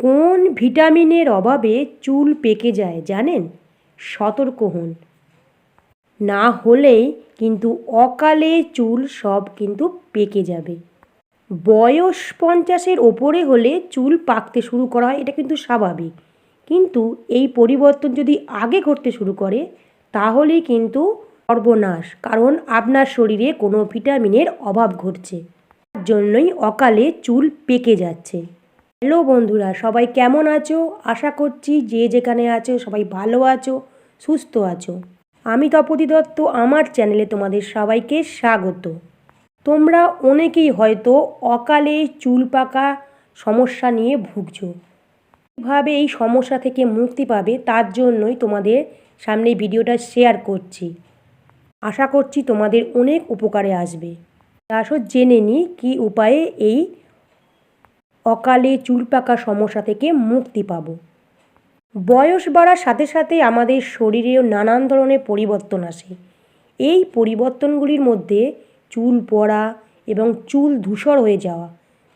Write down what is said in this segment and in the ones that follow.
কোন ভিটামিনের অভাবে চুল পেকে যায় জানেন? সতর্ক হন। না হলেই কিন্তু অকালে চুল সব কিন্তু পেকে যাবে। বয়স পঞ্চাশের ওপরে হলে চুল পাকতে শুরু করা হয়, এটা কিন্তু স্বাভাবিক। কিন্তু এই পরিবর্তন যদি আগে ঘটতে শুরু করে, তাহলেই কিন্তু সর্বনাশ, কারণ আপনার শরীরে কোনো ভিটামিনের অভাব ঘটছে। জন্যই অকালে চুল পেকে যাচ্ছে। হ্যালো বন্ধুরা, সবাই কেমন আছো? আশা করছি যে যেখানে আছো, সবাই ভালো আছো, সুস্থ আছো। আমি তপতি দত্ত, আমার চ্যানেলে তোমাদের সবাইকে স্বাগত। তোমরা অনেকেই হয়তো অকালে চুল পাকা সমস্যা নিয়ে ভুগছো। কীভাবে এই সমস্যা থেকে মুক্তি পাবে তার জন্যই তোমাদের সামনে ভিডিওটা শেয়ার করছি। আশা করছি তোমাদের অনেক উপকারে আসবে। আসো জেনে নিই কী উপায়ে এই অকালে চুল পাকা সমস্যা থেকে মুক্তি পাবো। বয়স বাড়ার সাথে সাথে আমাদের শরীরেও নানান ধরনের পরিবর্তন আসে। এই পরিবর্তনগুলির মধ্যে চুল পড়া এবং চুল ধূসর হয়ে যাওয়া,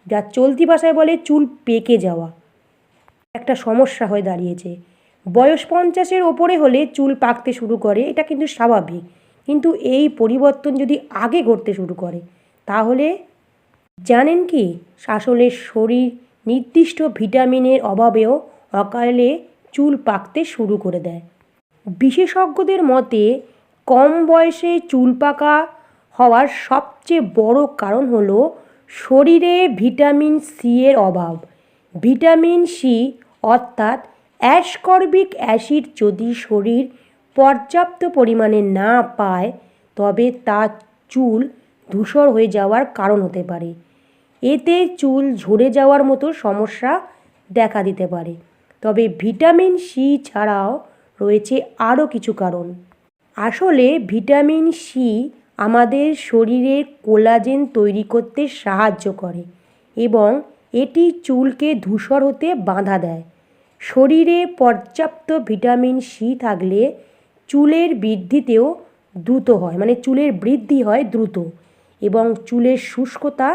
যা চলতি ভাষায় বলে চুল পেকে যাওয়া, একটা সমস্যা হয়ে দাঁড়িয়েছে। বয়স পঞ্চাশের ওপরে হলে চুল পাকতে শুরু করে, এটা কিন্তু স্বাভাবিক। কিন্তু এই পরিবর্তন যদি আগে ঘটতে শুরু করে, তাহলে জানেন কি? আসলে শরীর নির্দিষ্ট ভিটামিনের অভাবেও অকালে চুল পাকতে শুরু করে দেয়। বিশেষজ্ঞদের মতে, কম বয়সে চুল পাকা হওয়ার সবচেয়ে বড় কারণ হলো শরীরে ভিটামিন সি এর অভাব। ভিটামিন সি অর্থাৎ অ্যাসকর্বিক অ্যাসিড যদি শরীর পর্যাপ্ত পরিমাণে না পায়, তবে তা চুল ধূসর হয়ে যাওয়ার কারণ হতে পারে। এতে চুল ঝরে যাওয়ার মতো সমস্যা দেখা দিতে পারে। তবে ভিটামিন সি ছাড়াও রয়েছে আরও কিছু কারণ। আসলে ভিটামিন সি আমাদের শরীরে কোলাজেন তৈরি করতে সাহায্য করে এবং এটি চুলকে ধূসর হতে বাধা দেয়। শরীরে পর্যাপ্ত ভিটামিন সি থাকলে চুলের বৃদ্ধিতেও দ্রুত হয় মানে চুলের বৃদ্ধি হয় দ্রুত এবং চুলের শুষ্কতা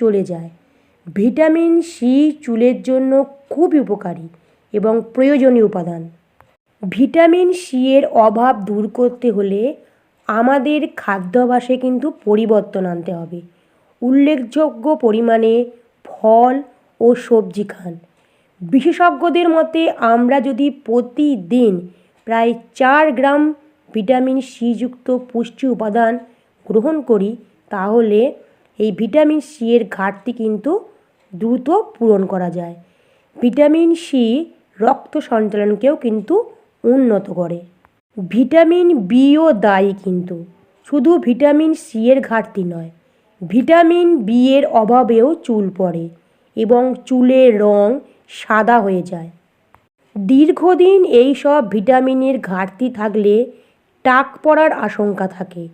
চলে যায়। ভিটামিন সি চুলের জন্য খুবই উপকারী এবং প্রয়োজনীয় উপাদান। ভিটামিন সি এর অভাব দূর করতে হলে আমাদের খাদ্যাভাসে কিন্তু পরিবর্তন আনতে হবে। উল্লেখযোগ্য পরিমাণে ফল ও সবজি খান। বিশেষজ্ঞদের মতে আমরা যদি প্রতিদিন প্রায় চার গ্রাম ভিটামিন সি যুক্ত পুষ্টি উপাদান গ্রহণ করি, তাহলে ভিটামিন সি এর ঘাটতি কিন্তু দ্রুত পূরণ করা যায়। ভিটামিন সি রক্ত সঞ্চালনকেও কিন্তু উন্নত করে। ভিটামিন বিও দায়ী কিন্তু। শুধু ভিটামিন সি এর ঘাটতি নয়, ভিটামিন বি এর অভাবেও চুল পড়ে এবং চুলের রং সাদা হয়ে যায়। দীর্ঘদিন এই সব ভিটামিনের ঘাটতি থাকলে টাক পড়ার আশঙ্কা থাকে।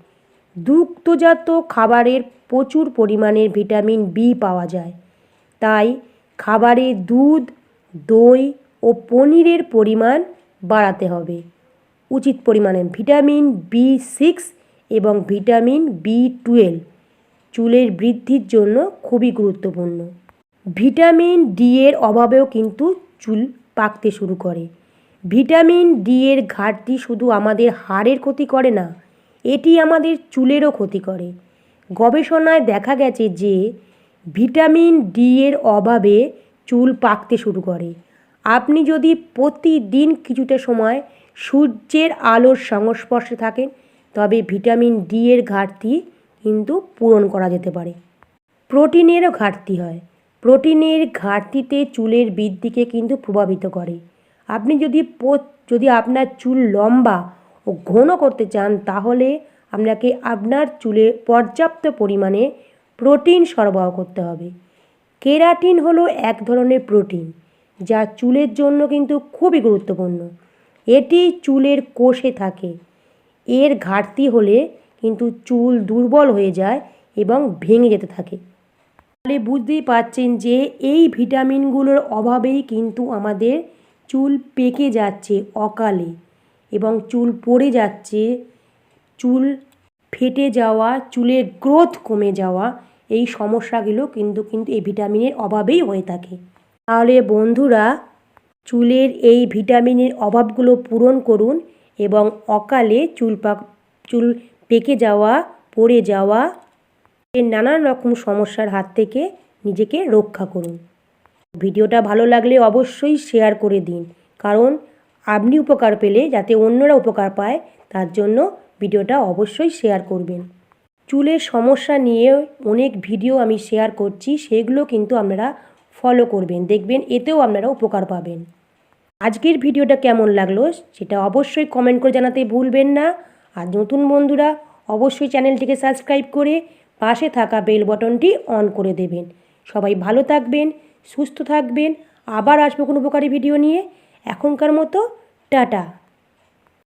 দুগ্ধজাত খাবারের প্রচুর পরিমাণের ভিটামিন বি পাওয়া যায়। তাই খাবারে দুধ, দই ও পনিরের পরিমাণ বাড়াতে হবে। উচিত পরিমাণে ভিটামিন বি সিক্স এবং ভিটামিন বি টুয়েলভ চুলের বৃদ্ধির জন্য খুবই গুরুত্বপূর্ণ। ভিটামিন ডি এর অভাবেও কিন্তু চুল পাকতে শুরু করে। ভিটামিন ডি এর ঘাটতি শুধু আমাদের হাড়ের ক্ষতি করে না, এটি আমাদের চুলেরও ক্ষতি করে। গবেষণায় দেখা গেছে যে ভিটামিন ডি এর অভাবে চুল পাকতে শুরু করে। আপনি যদি প্রতিদিন কিছুটা সময় সূর্যের আলোর সংস্পর্শে থাকেন, তবে ভিটামিন ডি এর ঘাটতি কিন্তু পূরণ করা যেতে পারে। প্রোটিনেরও ঘাটতি হয়। প্রোটিনের ঘাটতিতে চুলের বৃদ্ধিকে কিন্তু প্রভাবিত করে। আপনি যদি যদি আপনার চুল লম্বা ও ঘন করতে চান, তাহলে আপনাকে আপনার চুলে পর্যাপ্ত পরিমাণে প্রোটিন সরবরাহ করতে হবে। কেরাটিন হলো এক ধরনের প্রোটিন, যা চুলের জন্য কিন্তু খুবই গুরুত্বপূর্ণ। এটি চুলের কোষে থাকে। এর ঘাটতি হলে কিন্তু চুল দুর্বল হয়ে যায় এবং ভেঙে যেতে থাকে। তাহলে বুঝতেই পারছেন যে এই ভিটামিনগুলোর অভাবেই কিন্তু আমাদের চুল পেকে যাচ্ছে অকালে এবং চুল পড়ে যাচ্ছে চুল ফেটে যাওয়া, চুলের গ্রোথ কমে যাওয়া এই সমস্যাগুলো কিন্তু কিন্তু এই ভিটামিনের অভাবেই হয়ে থাকে। তাহলে বন্ধুরা, চুলের এই ভিটামিনের অভাবগুলো পূরণ করুন এবং অকালে চুল পাক চুল পেকে যাওয়া, পড়ে যাওয়া এর নানান রকম সমস্যার হাত থেকে নিজেকে রক্ষা করুন। ভিডিওটা ভালো লাগলে অবশ্যই শেয়ার করে দিন। কারণ, আপনি উপকার পেলে যাতে অন্যরা উপকার পায়, তার জন্য ভিডিওটা অবশ্যই শেয়ার করবেন। চুলের সমস্যা নিয়ে অনেক ভিডিও আমি শেয়ার করছি, সেগুলো কিন্তু আপনারা ফলো করবেন, দেখবেন, এতেও আপনারা উপকার পাবেন। আজকের ভিডিওটা কেমন লাগল সেটা অবশ্যই কমেন্ট করে জানাতে ভুলবেন না। আর নতুন বন্ধুরা অবশ্যই চ্যানেলটিকে সাবস্ক্রাইব করে পাশে থাকা বেল বটনটি অন করে দেবেন। সবাই ভালো থাকবেন, সুস্থ থাকবেন, আবার আসব কোনো উপকারী ভিডিও নিয়ে। এখনকার মতো, টাটা।